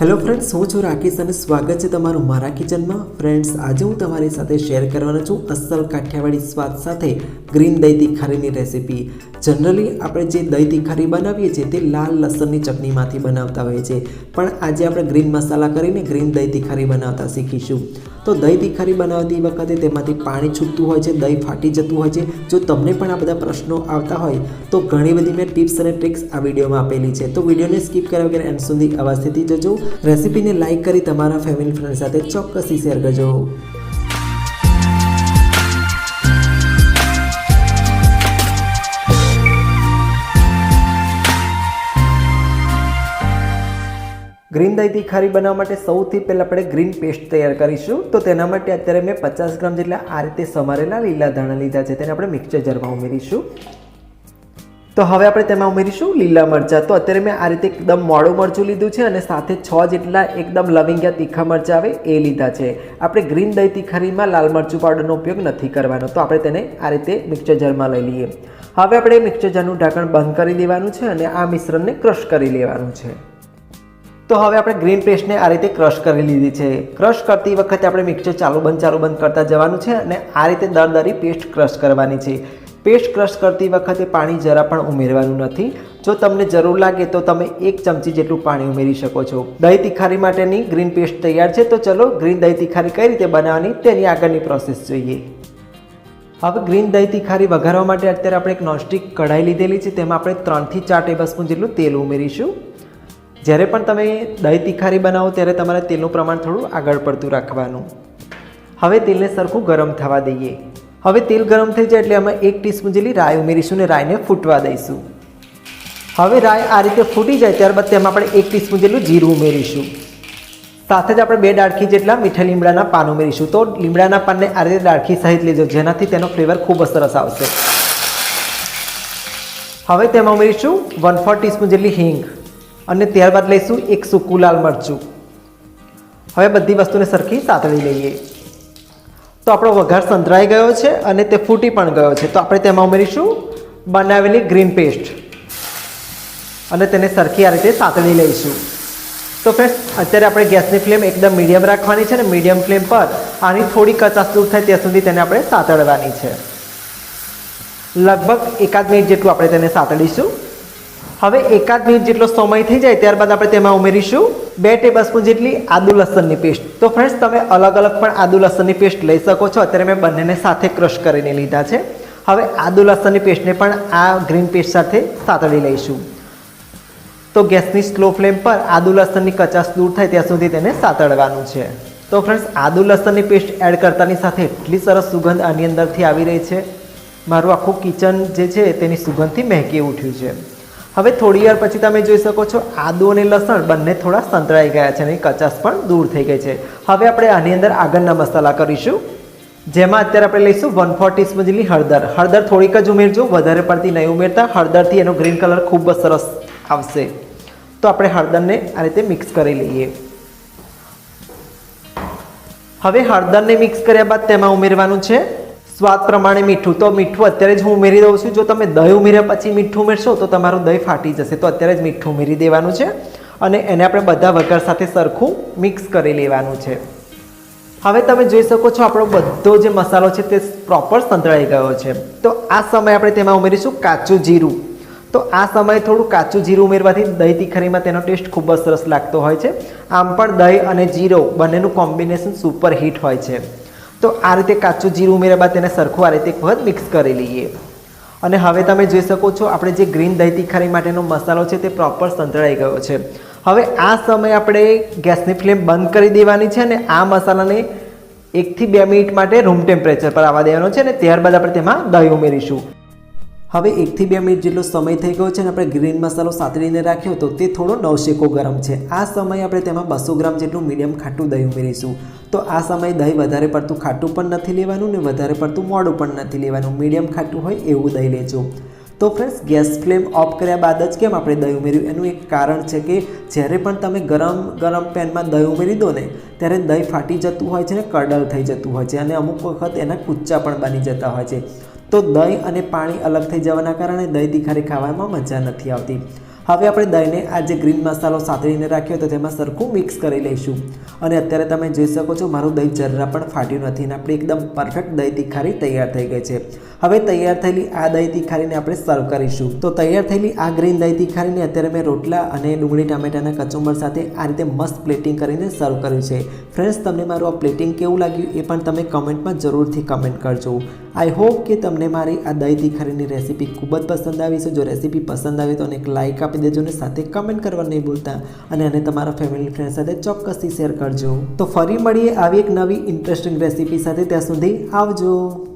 Hello friends હું છું રાકેશ અને સ્વાગત છે તમારું મારા કિચનમાં. ફ્રેન્ડ્સ આજે હું તમારી સાથે શેર કરવાનો છું અસલ કાઠિયાવાડી સ્વાદ સાથે ગ્રીન દહીં તીખારીની રેસીપી જનરલી આપણે જે દહીં તીખારી બનાવીએ છીએ તે લાલ લસણની ચટણીમાંથી બનાવતા હોઈએ છીએ. પણ આજે આપણે ગ્રીન મસાલા કરીને ગ્રીન દહીં તીખારી બનાવતા શીખીશું. તો દહીં તીખારી બનાવતી વખતે તેમાંથી પાણી છૂટતું હોય છે, દહીં ફાટી જતું હોય છે. જો તમને પણ આ બધા પ્રશ્નો આવતા હોય, તો ઘણી બધી મેં ટિપ્સ અને ટ્રિક્સ આ વિડીયોમાં આપેલી છે. તો વિડીયોને સ્કીપ કર્યા વગર એન્ડ સુધી અવશ્યથી જજો. રેસીપીને લાઇક કરી તમારા ફેમિલી ફ્રેન્ડ સાથે ચોક્કસથી શેર કરજો. ગ્રીન દહીં તીખારી બનાવવા માટે સૌથી પહેલાં આપણે ગ્રીન પેસ્ટ તૈયાર કરીશું. તો તેના માટે અત્યારે મેં પચાસ ગ્રામ જેટલા આ રીતે સમારેલા લીલા ધાણા લીધા છે. તેને આપણે મિક્સર જારમાં ઉમેરીશું. તો હવે આપણે તેમાં ઉમેરીશું લીલા મરચાં. તો અત્યારે મેં આ રીતે એકદમ મોડું મરચું લીધું છે અને સાથે છ જેટલા એકદમ લવિંગિયા તીખા મરચાં આવે એ લીધા છે. આપણે ગ્રીન દહીં તીખારીમાં લાલ મરચું પાવડરનો ઉપયોગ નથી કરવાનો. તો આપણે તેને આ રીતે મિક્સર જારમાં લઈ લઈએ. હવે આપણે મિક્સર જારનું ઢાંકણ બંધ કરી દેવાનું છે અને આ મિશ્રણને ક્રશ કરી લેવાનું છે. તો હવે આપણે ગ્રીન પેસ્ટને આ રીતે ક્રશ કરી લીધી છે. ક્રશ કરતી વખતે આપણે મિક્સર ચાલુ બંધ ચાલુ બંધ કરતા જવાનું છે અને આ રીતે દરદરી પેસ્ટ ક્રશ કરવાની છે. પેસ્ટ ક્રશ કરતી વખતે પાણી જરા પણ ઉમેરવાનું નથી. જો તમને જરૂર લાગે તો તમે એક ચમચી જેટલું પાણી ઉમેરી શકો છો. દહીં તિખારી માટેની ગ્રીન પેસ્ટ તૈયાર છે તો ચલો ગ્રીન દહીં તિખારી કઈ રીતે બનાવવાની તેની આગળની પ્રોસેસ જોઈએ. હવે ગ્રીન દહીં તિખારી વઘારવા માટે અત્યારે આપણે એક નોનસ્ટિક કઢાઈ લીધેલી છે. તેમાં આપણે ત્રણથી ચાર ટેબલ જેટલું તેલ ઉમેરીશું. જ્યારે પણ તમે દહીં તિખારી બનાવો ત્યારે તમારે તેલનું પ્રમાણ થોડું આગળ પડતું રાખવાનું. હવે તેલને સરખું ગરમ થવા દઈએ. હવે તેલ ગરમ થઈ જાય એટલે અમે એક ટીસ્પૂન જેટલી રાઈ ઉમેરીશું અને રાયને ફૂટવા દઈશું. હવે રાઈ આ રીતે ફૂટી જાય ત્યારબાદ તેમાં આપણે એક ટીસ્પૂન જેટલું જીરું ઉમેરીશું. સાથે જ આપણે બે ડાળખી જેટલા મીઠા લીમડાના પાન ઉમેરીશું. તો લીમડાના પાનને આ રીતે ડાળખી સહિત લેજો, જેનાથી તેનો ફ્લેવર ખૂબ જ સરસ આવશે. હવે તેમાં ઉમેરીશું વન ફોર ટીસ્પૂન જેટલી હિંગ. અને ત્યારબાદ લઈશું એક સૂકું લાલ મરચું. હવે બધી વસ્તુને સરખી સાતળી લઈએ. તો આપણો વઘાર સંતરાઈ ગયો છે અને તે ફૂટી પણ ગયો છે. તો આપણે તેમાં ઉમેરીશું બનાવેલી ગ્રીન પેસ્ટ. અને તેને સરખી આ રીતે સાતળી લઈશું. તો ફ્રેન્ડ્સ અત્યારે આપણે ગેસની ફ્લેમ એકદમ મીડિયમ રાખવાની છે અને મીડિયમ ફ્લેમ પર આની થોડી કચાશ દૂર થાય ત્યાં સુધી તેને આપણે સાતળવાની છે. લગભગ એકાદ મિનિટ જેટલું આપણે તેને સાતળીશું. હવે એકાદ મિનિટ જેટલો સમય થઈ જાય ત્યારબાદ આપણે તેમાં ઉમેરીશું બે ટેબલ સ્પૂન જેટલી આદુ લસણની પેસ્ટ. તો ફ્રેન્ડ્સ તમે અલગ અલગ પણ આદુ લસણની પેસ્ટ લઈ શકો છો. અત્યારે મેં બંનેને સાથે ક્રશ કરીને લીધા છે. હવે આદુ લસણની પેસ્ટને પણ આ ગ્રીન પેસ્ટ સાથે સાતળી લઈશું. તો ગેસની સ્લો ફ્લેમ પર આદુ લસણની કચાશ દૂર થાય ત્યાં સુધી તેને સાતળવાનું છે. તો ફ્રેન્ડ્સ આદુ લસણની પેસ્ટ એડ કરતાની સાથે એટલી સરસ સુગંધ આની અંદરથી આવી રહી છે. મારું આખું કિચન જે છે તેની સુગંધથી મહેકી ઉઠ્યું છે. હવે થોડી વાર પછી તમે જોઈ શકો છો આદુ અને લસણ બંને થોડા સંતળાઈ ગયા છે અને કચાશ પણ દૂર થઈ ગઈ છે. હવે આપણે આની અંદર આગળના મસાલા કરીશું. જેમાં અત્યારે આપણે લઈશું વન ફોર ટીસ્પૂન હળદર. હળદર થોડીક જ ઉમેરજો, વધારે પડતી નહીં ઉમેરતા. હળદરથી એનો ગ્રીન કલર ખૂબ જ સરસ આવશે. તો આપણે હળદરને આ રીતે મિક્સ કરી લઈએ. હવે હળદરને મિક્સ કર્યા બાદ તેમાં ઉમેરવાનું છે સ્વાદ પ્રમાણે મીઠું તો મીઠું અત્યારે જ હું ઉમેરી દઉં છું. જો તમે દહીં ઉમેર્યા પછી મીઠું ઉમેરશો તો તમારું દહીં ફાટી જશે. તો અત્યારે જ મીઠું ઉમેરી દેવાનું છે અને એને આપણે બધા વઘાર સાથે સરખું મિક્સ કરી લેવાનું છે. હવે તમે જોઈ શકો છો આપણો બધો જે મસાલો છે તે પ્રોપર સંતળાઈ ગયો છે. તો આ સમયે આપણે તેમાં ઉમેરીશું કાચું જીરું. તો આ સમયે થોડું કાચું જીરું ઉમેરવાથી દહીં તીખરીમાં તેનો ટેસ્ટ ખૂબ જ સરસ લાગતો હોય છે. આમ પણ દહીં અને જીરો બંનેનું કોમ્બિનેશન સુપર હિટ હોય છે. તો આ રીતે કાચું જીરું ઉમેર્યા બાદ તેને સરખું આ રીતે એક વખત મિક્સ કરી લઈએ. અને હવે તમે જોઈ શકો છો, આપણે જે ગ્રીન દહીં તીખારી માટેનો મસાલો છે તે પ્રોપર સંતળાઈ ગયો છે. હવે આ સમયે આપણે ગેસની ફ્લેમ બંધ કરી દેવાની છે અને આ મસાલાને એકથી બે મિનિટ માટે રૂમ ટેમ્પરેચર પર આવવા દેવાનો છે અને ત્યારબાદ આપણે તેમાં દહીં ઉમેરીશું. હવે એકથી બે મિનિટ જેટલો સમય થઈ ગયો છે અને આપણે ગ્રીન મસાલો સાતળીને રાખ્યો તો તે થોડો નવશેકો ગરમ છે. આ સમયે આપણે તેમાં બસો ગ્રામ જેટલું મીડિયમ ખાટું દહીં ઉમેરીશું. તો આ સમયે દહીં વધારે પડતું ખાટું પણ નથી લેવાનું ને વધારે પડતું મોડું પણ નથી લેવાનું. મીડિયમ ખાટું હોય એવું દહીં લેજો. તો ફ્રેન્ડ્સ, ગેસ ફ્લેમ ઓફ કર્યા બાદ જ કેમ આપણે દહીં ઉમેર્યું? એનું એક કારણ છે કે જ્યારે પણ તમે ગરમ ગરમ પેનમાં દહીં ઉમેરી દો ને, ત્યારે દહીં ફાટી જતું હોય છે ને કડલ થઈ જતું હોય છે અને અમુક વખત એના કુચ્ચા પણ બની જતા હોય છે. તો દહીં અને પાણી અલગ થઈ જવાના કારણે દહીં તીખારી ખાવામાં મજા નથી આવતી. હવે આપણે દહીંને આ જે ગ્રીન મસાલો સાતળીને રાખ્યો તો તેમાં સરખું મિક્સ કરી લઈશું. અને અત્યારે તમે જોઈ શકો છો મારું દહીં જરા પણ ફાટ્યું નથી અને આપણી એકદમ પરફેક્ટ દહીં તીખારી તૈયાર થઈ ગઈ છે. હવે તૈયાર થયેલી આ દહીં તીખારીને આપણે સર્વ કરીશું. તો તૈયાર થયેલી આ ગ્રીન દહીં તીખારીને અત્યારે મેં રોટલા અને ડુંગળી, ટામેટાના કચુંબર સાથે આ રીતે મસ્ત પ્લેટિંગ કરીને સર્વ કર્યું છે. ફ્રેન્ડ્સ તમને મારું આ પ્લેટિંગ કેવું લાગ્યું એ પણ તમે કમેન્ટમાં જરૂરથી કમેન્ટ કરજો. આઈ હોપ કે તમને મારી આ દહીં તીખારીની રેસીપી ખૂબ જ પસંદ આવી છે. જો રેસીપી પસંદ આવી તો એક લાઇક આપી દેજો અને સાથે કમેન્ટ કરવા નહીં ભૂલતા. અને આને તમારા ફેમિલી ફ્રેન્ડ સાથે ચોક્કસથી શેર કરજો. તો ફરી મળીએ આવી એક નવી ઇન્ટરેસ્ટિંગ રેસીપી સાથે. ત્યાં સુધી આવજો.